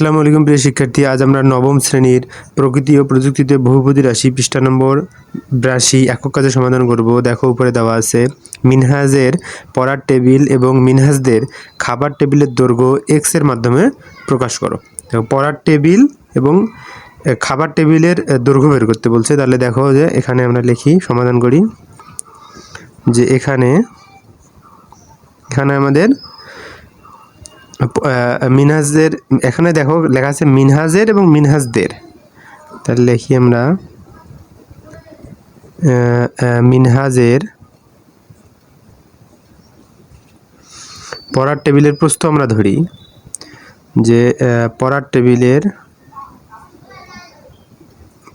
আসসালামু আলাইকুম প্রিয় শিক্ষার্থী, আজ আমরা নবম শ্রেণির প্রকৃতি ও প্রযুক্তিতে বহুপদী রাশি পৃষ্ঠা নম্বর রাশি একক কাজে সমাধান করব। দেখো, উপরে দেওয়া আছে, মিনহাজের পড়ার টেবিল এবং মিনহাজদের খাবার টেবিলের দৈর্ঘ্য এক্সের মাধ্যমে প্রকাশ করো। পড়ার টেবিল এবং খাবার টেবিলের দৈর্ঘ্য বের করতে বলছে। তাহলে দেখো যে এখানে আমরা লিখি, সমাধান করি যে এখানে এখানে আমাদের মিনহাজদের এখানে দেখো লেখা আছে মিনহাজের এবং মিনহাজদের। তাহলে লিখি আমরা মিনহাজের। পড়ার টেবিলের প্রস্থ আমরা ধরি, যে পড়ার টেবিলের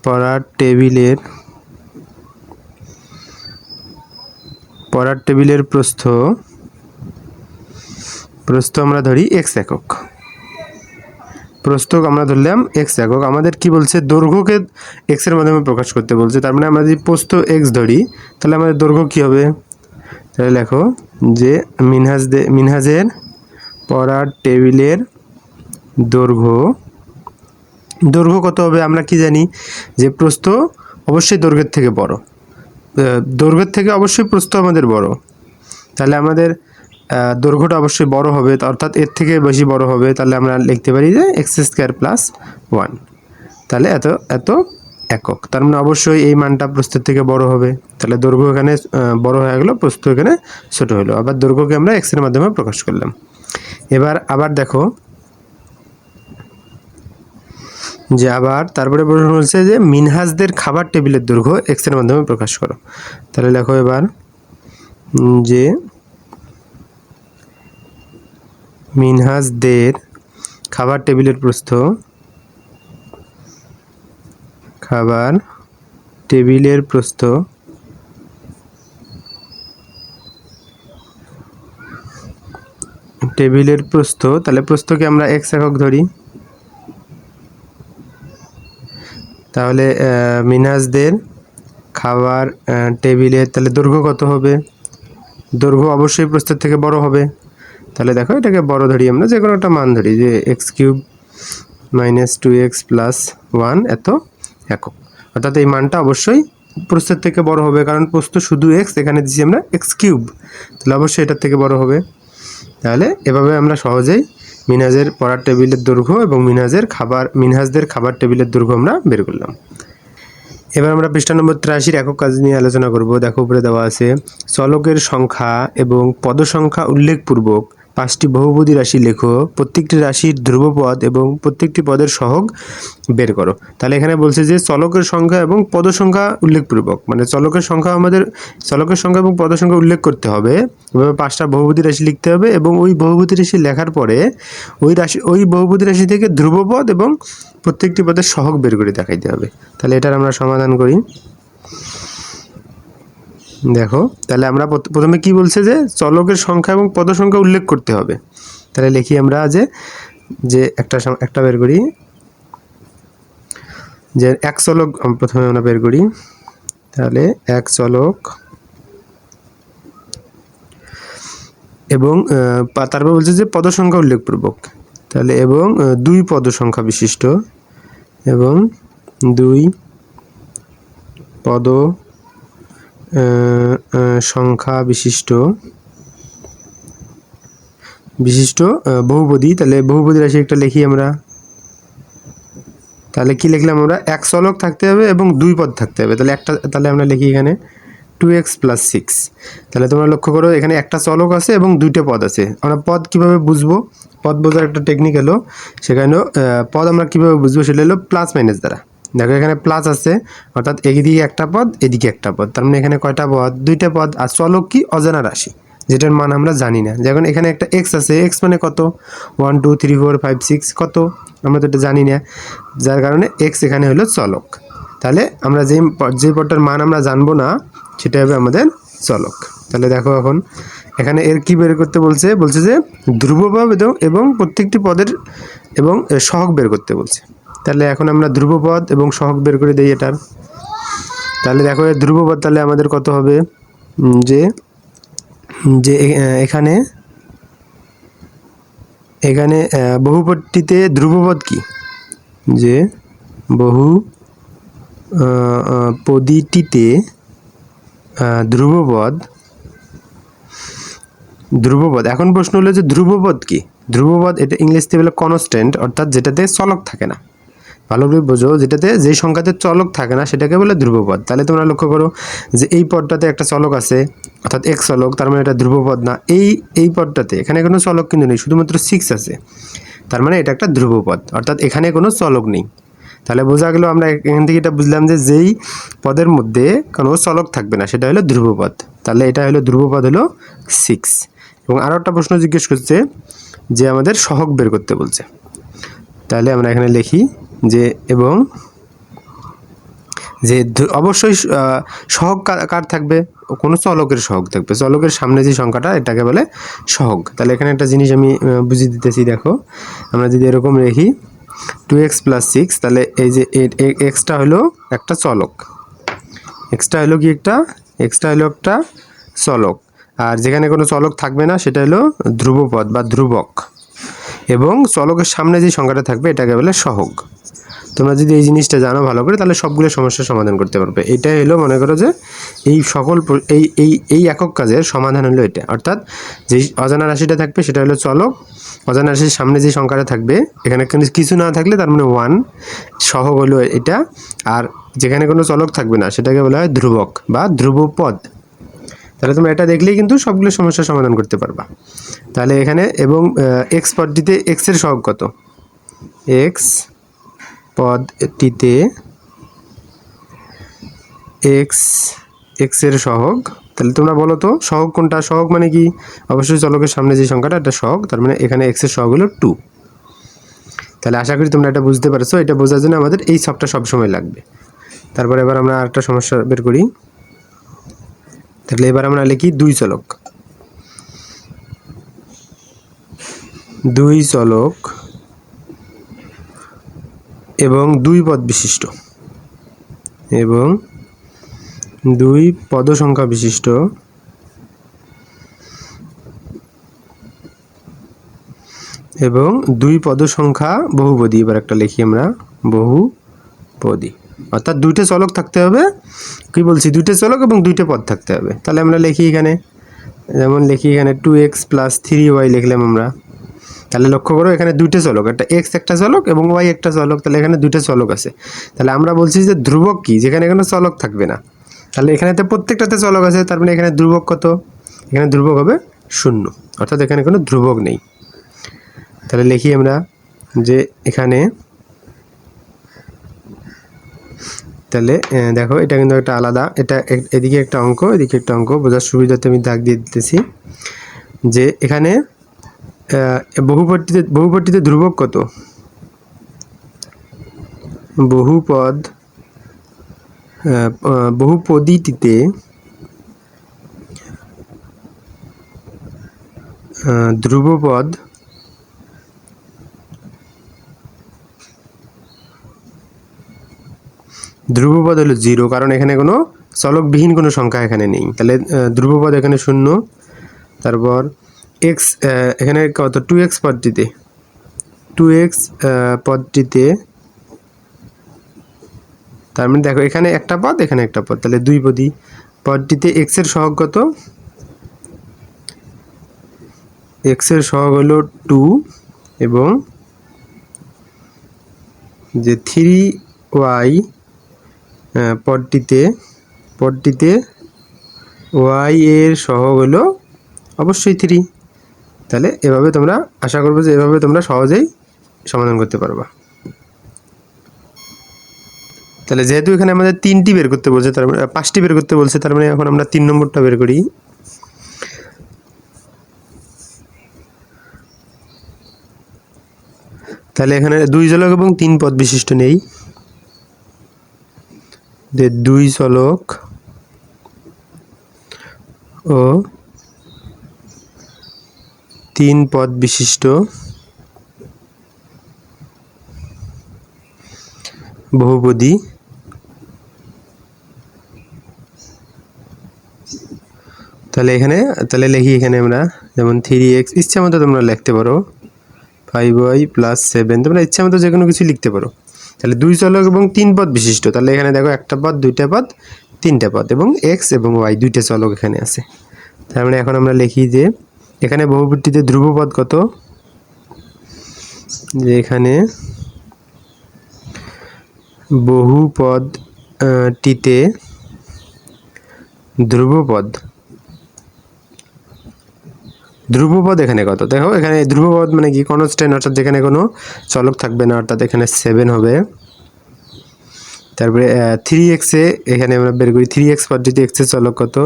পড়ার টেবিলের পড়ার টেবিলের প্রস্থ প্রস্থ আমরা ধরি এক্স একক। প্রস্থ আমরা ধরলাম এক্স একক। আমাদের কি বলছে? দৈর্ঘ্যকে এক্সের মাধ্যমে প্রকাশ করতে বলছে। তার মানে আমরা যদি প্রস্থ এক্স ধরি, তাহলে আমাদের দৈর্ঘ্য কি হবে? তাহলে লেখো যে মিনহাজ মিনহাজের পড়ার টেবিলের দৈর্ঘ্য দৈর্ঘ্য কত হবে? আমরা কি জানি যে প্রস্থ অবশ্যই দৈর্ঘ্যের থেকে বড়। দৈর্ঘ্যের থেকে অবশ্যই প্রস্থ আমাদের বড়। তাহলে আমাদের দৈর্ঘ্যটা অবশ্যই বড় হবে অর্থাৎ এর থেকে বেশি বড় হবে তাহলে আমরা লিখতে পারি যে এক্স স্কোয়ার প্লাস ওয়ান তাহলে এত এত একক। তার মানে অবশ্যই এই মানটা প্রস্থের থেকে বড় হবে। তাহলে দৈর্ঘ্য এখানে বড় হয়ে গেলো প্রস্থ এখানে ছোট হলো। আবার দৈর্ঘ্যকে আমরা এক্সের মাধ্যমে প্রকাশ করলাম। এবার আবার দেখো যে আবার তারপরে প্রশ্ন বলছে যে মিনহাজদের খাবার টেবিলের দৈর্ঘ্য এক্সের মাধ্যমে প্রকাশ করো। তাহলে দেখো এবার উম, যে মিনহাজদের খাবার টেবিলের প্রস্থ। খাবার টেবিলের প্রস্থ। টেবিলের প্রস্থ তাহলে প্রস্থকে আমরা এক্স একক ধরি। তাহলে আহ, মিনহাজদের খাবার টেবিলের তাহলে দৈর্ঘ্য কত হবে? দৈর্ঘ্য অবশ্যই প্রস্থের থেকে বড় হবে। তাহলে দেখো এটাকে বড় ধরি আমরা যে কোনো একটা মান ধরি, যে x cube minus two x plus one এত একক। অর্থাৎ এই মানটা অবশ্যই প্রস্থের থেকে বড় হবে, কারণ প্রস্থ শুধু এক্স এখানে দিচ্ছি আমরা এক্স কিউব তাহলে অবশ্যই এটার থেকে বড় হবে। তাহলে এভাবে আমরা সহজেই মিনহাজের পড়ার টেবিলের দৈর্ঘ্য এবং মিনহাজের খাবার, মিনহাজদের খাবার টেবিলের দৈর্ঘ্য আমরা বের করলাম। এবার আমরা পৃষ্ঠা নম্বর তিরাশির একক কাজ নিয়ে আলোচনা করব। দেখো উপরে দেওয়া আছে, চলকের সংখ্যা এবং পদসংখ্যা উল্লেখপূর্বক পাঁচটি বহুপদী রাশি লেখো, প্রত্যেকটি রাশির ধ্রুবপদ এবং প্রত্যেকটি পদের সহগ বের করো। তাহলে এখানে বলছে যে চলকের সংখ্যা এবং পদসংখ্যা উল্লেখপূর্বক মানে চলকের সংখ্যা আমাদের, চলকের সংখ্যা এবং পদসংখ্যা উল্লেখ করতে হবে। এভাবে পাঁচটা বহুপদী রাশি লিখতে হবে এবং ওই বহুপদী রাশি লেখার পরে ওই রাশি, ওই বহুপদী রাশি থেকে ধ্রুবপদ এবং প্রত্যেকটি পদের সহগ বের করে দেখাইতে হবে। তাহলে এটার আমরা সমাধান করি। দেখো, তাহলে আমরা প্রথ- প্রথমে কি বলছে যে চলকের সংখ্যা এবং পদ সংখ্যা উল্লেখ করতে হবে। তাহলে লিখি আমরা যে যে একটা একটা বের করি। যে এক চলক প্রথমে আমরা বের করি। তাহলে এক চলক এবং তারপর বলছে যে পদ সংখ্যা উল্লেখপূর্বক। তাহলে এবং দুই পদ সংখ্যা বিশিষ্ট এবং দুই পদ সংখ্যা বিশিষ্ট। বিশিষ্ট বহুপদী। তাহলে বহুপদী রাশি একটা লিখি আমরা। তাহলে কি লিখলাম আমরা? এক চলক থাকতে হবে এবং দুই পদ থাকতে হবে। তাহলে একটা, তাহলে আমরা লিখি এখানে টু এক্স প্লাস সিক্স তাহলে তোমরা লক্ষ্য করো, এখানে একটা চলক আছে এবং দুইটা পদ আছে। আমরা পদ কীভাবে বুঝব? পদ বোঝার একটা টেকনিক হলো সেখানেও পদ আমরা কীভাবে বুঝব? সেটা হলো প্লাস মাইনাস দ্বারা। দেখো এখানে প্লাস আছে অর্থাৎ এদিকে একটা পদ এদিকে একটা পদ। তার মানে এখানে কয়টা পদ? দুইটা পদ আর চলক কি অজানা রাশি যেটার মান আমরা জানি না। যেমন এখানে একটা এক্স আছে এক্স মানে কত? One two three four five six কত? আমরা তো এটা জানি না। যার কারণে এক্স এখানে হলো চলক। তাহলে আমরা যেই যে পদটার মান আমরা জানব না সেটা হবে আমাদের চলক। তাহলে দেখো এখন এখানে এর কি বের করতে বলছে? বলছে যে ধ্রুবপদ এবং- প্রত্যেকটি পদের এবং এ, সহগ বের করতে বলছে। তাহলে এখন আমরা ধ্রুবপদ এবং সহগ বের করে দিই এটার। তাহলে দেখো এর ধ্রুবপদ তাহলে আমাদের কত হবে? যে যে এখানে এখানে বহুপদটিতে ধ্রুবপদ কি? যে, বহু পদীটিতে ধ্রুবপদ ধ্রুবপদ। এখন প্রশ্ন হলো যে ধ্রুবপদ কি? ধ্রুবপদ এটা ইংলিশতে বলে কনস্ট্যান্ট অর্থাৎ যেটাতে চলক থাকে না। ভালো করে বোঝো যেটাতে যে সংখ্যাতে চলক থাকে না, সেটাকে বলে ধ্রুবপদ। তাহলে তোমরা লক্ষ্য করো যে এই পদটাতে একটা চলক আছে, অর্থাৎ এক চলক, তার মানে এটা ধ্রুবপদ না। এই এই পদটাতে, এখানে কোনো চলক কিন্তু নেই, শুধুমাত্র সিক্স আছে। তার মানে এটা একটা ধ্রুবপদ, অর্থাৎ এখানে কোনো চলক নেই। তাহলে বোঝা গেল আমরা এখান থেকে এটা বুঝলাম যে যেই পদের মধ্যে কোনো চলক থাকবে না, সেটা হলো ধ্রুবপদ। তাহলে এটা হলো ধ্রুবপদ হলো সিক্স এবং আরও একটা প্রশ্ন জিজ্ঞেস করছে যে আমাদের সহগ বের করতে বলছে। তাহলে আমরা এখানে লিখি যে এবং যে অবশ্যই সহগ কার থাকবে? কোনো চলকের সহগ থাকবে। চলকের সামনে যে সংখ্যাটা, এটাকে বলে সহগ। তাহলে এখানে একটা জিনিস আমি বুঝিয়ে দিতেছি, দেখো। আমরা যদি এরকম রেখি টু এক্স প্লাস সিক্স তাহলে এই যে এক্সটা হলো একটা চলক। এক্সটা হলো কি একটা? এক্সটা হলো একটা চলক। আর যেখানে কোনো চলক থাকবে না, সেটা হলো ধ্রুবপদ বা ধ্রুবক। এবং চলকের সামনে যে সংখ্যাটা থাকবে, এটাকে বলে সহগ। তোমরা যদি এই জিনিসটা জানো ভালো করে, তাহলে সবগুলো সমস্যার সমাধান করতে পারবে। এটাই হলো, মনে করো যে, এই সকল এই এই এই একক কাজের সমাধান হলো এটা। অর্থাৎ যেই অজানা রাশিটা থাকবে, সেটা হলো চলক। অজানা রাশির সামনে যে সংখ্যাটা থাকবে, এখানে কিছু না থাকলে তার মানে ওয়ান সহগ হলো এটা। আর যেখানে কোনো চলক থাকবে না, সেটাকে বলা হয় ধ্রুবক বা ধ্রুবপদ। তাহলে তোমরা এটা দেখলেই কিন্তু সবগুলো সমস্যার সমাধান করতে পারবা। তাহলে এখানে এবং এক্স পদটিতে এক্সের সহগ কত? এক্স পদটিতে এক্স এক্সের সহগ। তাহলে তোমরা বলো তো, সহগ কোনটা? সহগ মানে কি? অবশ্যই চলকের সামনে যে সংখ্যাটা, এটা সহগ। তার মানে এখানে এক্সের সহগ হলো টু তাহলে আশা করি তোমরা এটা বুঝতে পারছ। এটা বোঝার জন্য আমাদের এই সবটা সবসময় লাগবে। তারপরে এবার আমরা আরেকটা সমস্যা বের করি। তাহলে এবার আমরা লিখি দুই চলক। দুই চলক এবং দুই পদ বিশিষ্ট। এবং দুই পদ সংখ্যা বিশিষ্ট। এবং দুই পদ সংখ্যা বহুপদী, এবার একটা লিখি আমরা। বহুপদী অর্থাৎ দুইটা চলক থাকতে হবে, কি বলছি, দুইটা চলক এবং দুইটা পদ থাকতে হবে। তাহলে আমরা লিখি এখানে, যেমন লিখি এখানে two x plus three y লিখলাম আমরা। তাহলে লক্ষ্য করো এখানে দুইটা চলক, একটা এক্স একটা চলক এবং ওয়াই একটা চলক, তাহলে এখানে দুইটা চলক আছে। তাহলে আমরা বলছি যে ধ্রুবক কি, যেখানে কোনো চলক থাকবে না। তাহলে এখানে তো প্রত্যেকটাতে চলক আছে, তার মানে এখানে ধ্রুবক কত? এখানে ধ্রুবক হবে শূন্য, অর্থাৎ এখানে কোনো ধ্রুবক নেই। তাহলে লিখি আমরা যে এখানে তাহলে দেখো এটা কিন্তু একটা আলাদা এটা এদিকে একটা অঙ্ক এদিকে একটা অঙ্ক বোঝার সুবিধাতে আমি দাগ দিয়ে দিতেছি। যে এখানে আহ, বহুপদটিতে বহুপদটিতে ধ্রুবক কত? বহুপদ বহুপদীটিতে ধ্রুবপদ ধ্রুবপদ হলো জিরো, কারণ এখানে কোনো চলকবিহীন কোনো সংখ্যা এখানে নেই। তাহলে ধ্রুবপদ এখানে শূন্য, তারপর এক্স এখানে কত? টু এক্স পদটিতে। টু এক্স পদটিতে, তার মানে দেখো, এখানে একটা পদ, এখানে একটা পদ। তাহলে দুই পদই। পদটিতে এক্সের সহগ কত? এক্সের সহগ হলো টু এবং যে থ্রি ওয়াই পদটিতে পদটিতে ওয়াই এর সহগ হলো অবশ্যই থ্রি তাহলে এভাবে তোমরা আশা করব যে এভাবে তোমরা সহজেই সমাধান করতে পারবা। তাহলে যেহেতু এখানে আমাদের তিনটি বের করতে বলছে, তার মানে পাঁচটি বের করতে বলছে, তার মানে এখন আমরা তিন নম্বরটা বের করি। তাহলে এখানে দুই জলক এবং তিন পদ বিশিষ্ট নেই। যে দুই চলক ও তিন পদ বিশিষ্ট বহুপদী। তাহলে এখানে, তাহলে লিখি এখানে আমরা, যেমন থ্রি এক্স ইচ্ছা মতো তোমরা লিখতে পারো। ফাইভ ওয়াই প্লাস সেভেন তোমরা ইচ্ছা মতো যে কোনো কিছু লিখতে পারো। তাহলে দুই চলক এবং তিন পদ বিশিষ্ট। তাহলে এখানে দেখো একটা পদ দুইটা পদ তিনটা পদ এবং এক্স এবং ওয়াই দুইটা চলক এখানে আছে। তার মানে এখন আমরা লিখি যে এখানে বহুপদটিতে ধ্রুবপদ কত? যে এখানে বহুপদ আহ, টিতে ধ্রুবপদ ধ্রুবপদ এখানে কত? দেখো, এখানে ধ্রুবপদ মানে কি? কনস্ট্যান্ট অর্থাৎ যেখানে কোনো চলক থাকবে না, অর্থাৎ এখানে সেভেন হবে। তারপরে থ্রি এক্সে এখানে আমরা বের করি থ্রি এক্স পদটিতে এক্সের চলক কত?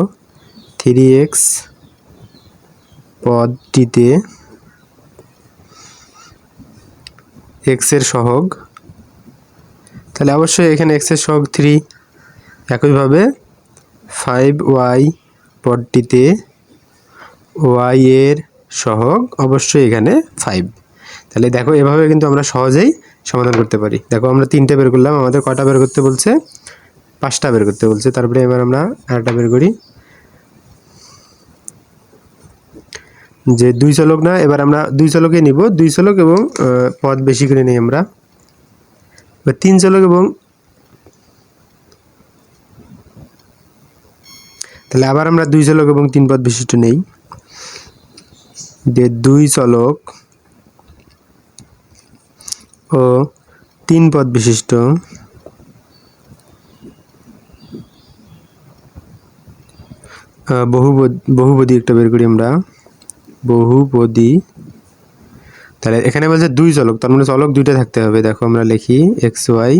থ্রি এক্স পদটিতে এক্সের সহগ। তাহলে অবশ্যই এখানে এক্সের সহগ থ্রি একইভাবে ফাইভ ওয়াই পদটিতে ওয়াই এর সহগ অবশ্যই এখানে ফাইভ তাহলে দেখো, এভাবে কিন্তু আমরা সহজেই সমাধান করতে পারি। দেখো, আমরা তিনটে বের করলাম, আমাদের কটা বের করতে বলছে? পাঁচটা বের করতে বলছে। তারপরে এবার আমরা আরেকটা বের করি। যে দুই চলক না, এবার আমরা দুই চলকে নিব। দুই চলক এবং পদ বেশি করে নিই আমরা। এবার তিন চলক এবং তাহলে আবার আমরা দুই চলক এবং তিন পদ বিশিষ্ট নেই। যে দুই চলক ও তিন পদ বিশিষ্ট। বহুপদ বহুপদী একটা বের করি আমরা। বহুপদী। তাহলে এখানে বলছে দুই চলক, তার মানে চলক দুইটা থাকতে হবে। দেখো আমরা লিখি x y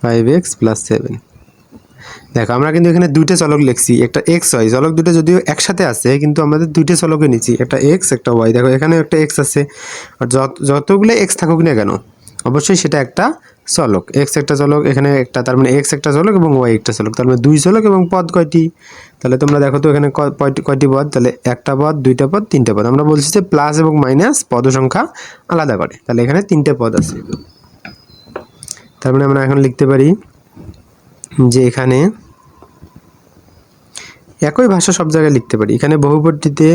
five x plus seven দেখো, আমরা কিন্তু এখানে দুইটা চলক লিখছি, একটা এক্স ওয়াই চলক দুটো যদিও একসাথে আছে, কিন্তু আমাদের দুইটা চলকে নিচ্ছি, একটা এক্স একটা ওয়াই দেখো এখানে একটা এক্স আছে। আর যত, যতগুলো এক্স থাকুক না কেন, অবশ্যই সেটা একটা চলক। এক্স একটা চলক, এখানে একটা, তার মানে এক্স একটা চলক এবং ওয়াই একটা চলক। তার মানে দুই চলক এবং পদ কয়টি? তাহলে তোমরা দেখো তো এখানে কয়টি পদ? তাহলে একটা পদ, দুইটা পদ, তিনটা পদ। আমরা বলছি যে প্লাস এবং মাইনাস পদ সংখ্যা আলাদা করে। তাহলে এখানে তিনটে পদ আছে। তার মানে আমরা এখন লিখতে পারি যে এখানে একই ভাষা সব জায়গায় লিখতে পারি। এখানে বহুপদটিতে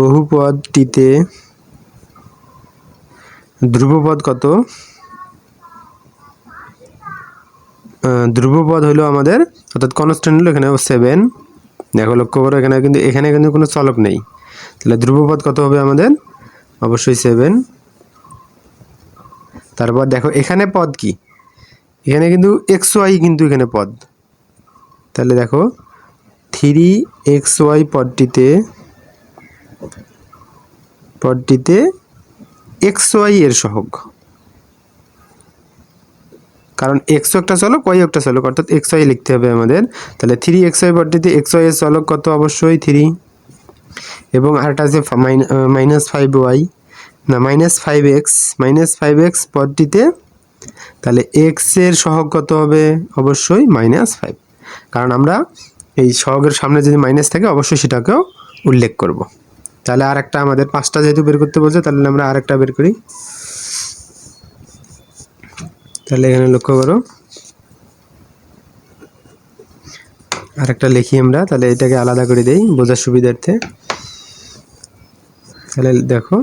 বহুপদটিতে ধ্রুবপদ কত? ধ্রুবপদ হলো আমাদের, অর্থাৎ কনস্ট্যান্ট হলো এখানে সেভেন দেখো লক্ষ্য করো, এখানে কিন্তু এখানে কিন্তু কোনো চলক নেই। তাহলে ধ্রুবপদ কত হবে আমাদের? অবশ্যই সেভেন তারপর দেখো, এখানে পদ কি? এখানে কিন্তু এক্স ওয়াই কিন্তু এখানে পদ। তাহলে দেখো থ্রি এক্স ওয়াই পদটিতে পদটিতে এক্স ওয়াই এর সহগ। কারণ এক্স একটা চলক ওয়াই একটা চলক, অর্থাৎ এক্স ওয়াই লিখতে হবে আমাদের। তাহলে থ্রি এক্স ওয়াই পদটিতে এক্স ওয়াই এর চলক কত? অবশ্যই থ্রি এবং আরেকটা আছে মাইনাস ফাইভ ওয়াই না minus five x minus five x পদটিতে তাহলে এক্সের সহগ কত হবে? অবশ্যই মাইনাস ফাইভ কারণ আমরা এই সহগের সামনে যদি মাইনাস থাকে, অবশ্যই সেটাকেও উল্লেখ করব। তাহলে আর একটা আমাদের পাঁচটা যেহেতু বের করতে বলছে, তাহলে আমরা আর একটা বের করি। তাহলে এখানে লক্ষ্য করো। আর একটা লিখি আমরা, তাহলে এটাকে আলাদা করে দেই বোঝার সুবিধার্থে। তাহলে দেখো।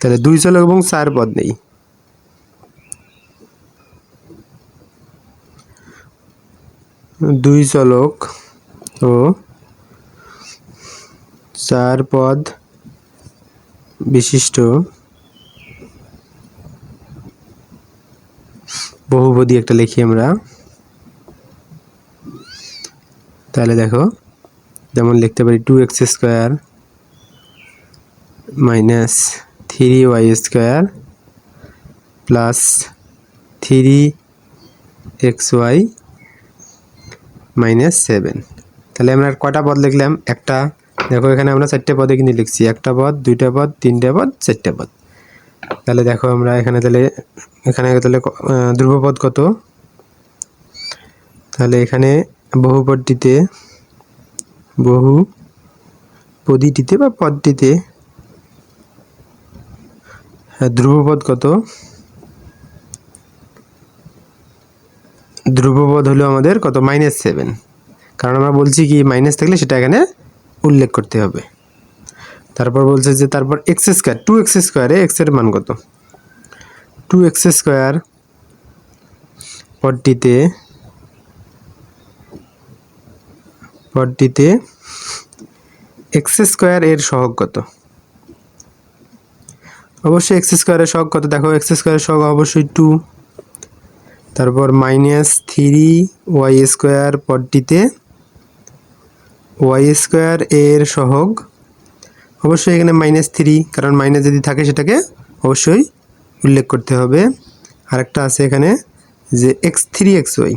তাহলে দুই চলক এবং চার পদ নেই। দুই চলক ও চার পদ বিশিষ্ট বহুপদী একটা লিখি আমরা। তাহলে দেখো, যেমন লিখতে পারি two x square minus three y square plus three x y minus seven তাহলে আমরা কটা পদ লিখলাম? একটা। দেখো এখানে আমরা চারটে পদে কিন্তু লিখছি। একটা পদ দুইটা পদ তিনটে পদ চারটে পদ। তাহলে দেখো আমরা এখানে তাহলে এখানে তাহলে ধ্রুবপদ কত? তাহলে এখানে বহুপদটিতে বহু পদীটিতে বা পদটিতে হ্যাঁ, ধ্রুবপদ কত? ধ্রুবপদ হলো আমাদের কত? মাইনাস সেভেন কারণ আমরা বলছি কি মাইনাস থাকলে সেটা এখানে উল্লেখ করতে হবে। তারপর বলছে যে, তারপর এক্স স্কোয়ার টু এক্স স্কোয়ারে এক্সের মান কত? টু এক্স স্কোয়ার পদটিতে পদটিতে এক্স স্কোয়ার এর সহগ কত? অবশ্যই এক্স স্কোয়ারের সহগ কত? দেখো এক্স স্কোয়ারের সহগ অবশ্যই টু তারপর মাইনাস থ্রি ওয়াই স্কোয়ার পদটিতে ওয়াই স্কোয়ার এর সহগ। অবশ্যই এখানে মাইনাস থ্রি কারণ মাইনাস যদি থাকে সেটাকে অবশ্যই উল্লেখ করতে হবে। আরেকটা আছে এখানে যে এক্স থ্রি এক্স ওয়াই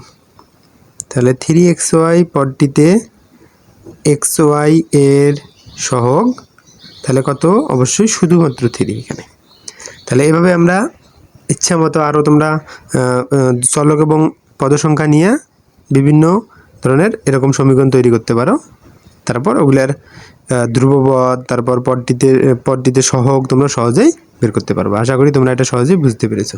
তাহলে থ্রি এক্স ওয়াই পদটিতে এক্স ওয়াই এর সহগ, তাহলে কত? অবশ্যই শুধুমাত্র থ্রি এখানে। তাহলে এভাবে আমরা ইচ্ছা মতো আরও তোমরা চলক এবং পদসংখ্যা নিয়ে বিভিন্ন ধরনের এরকম সমীকরণ তৈরি করতে পারো। তারপর ওগুলার ধ্রুবপদ, তারপর পদটিতে পদটিতে সহগ তোমরা সহজেই বের করতে পারব। আশা করি তোমরা এটা সহজেই বুঝতে পেরেছ।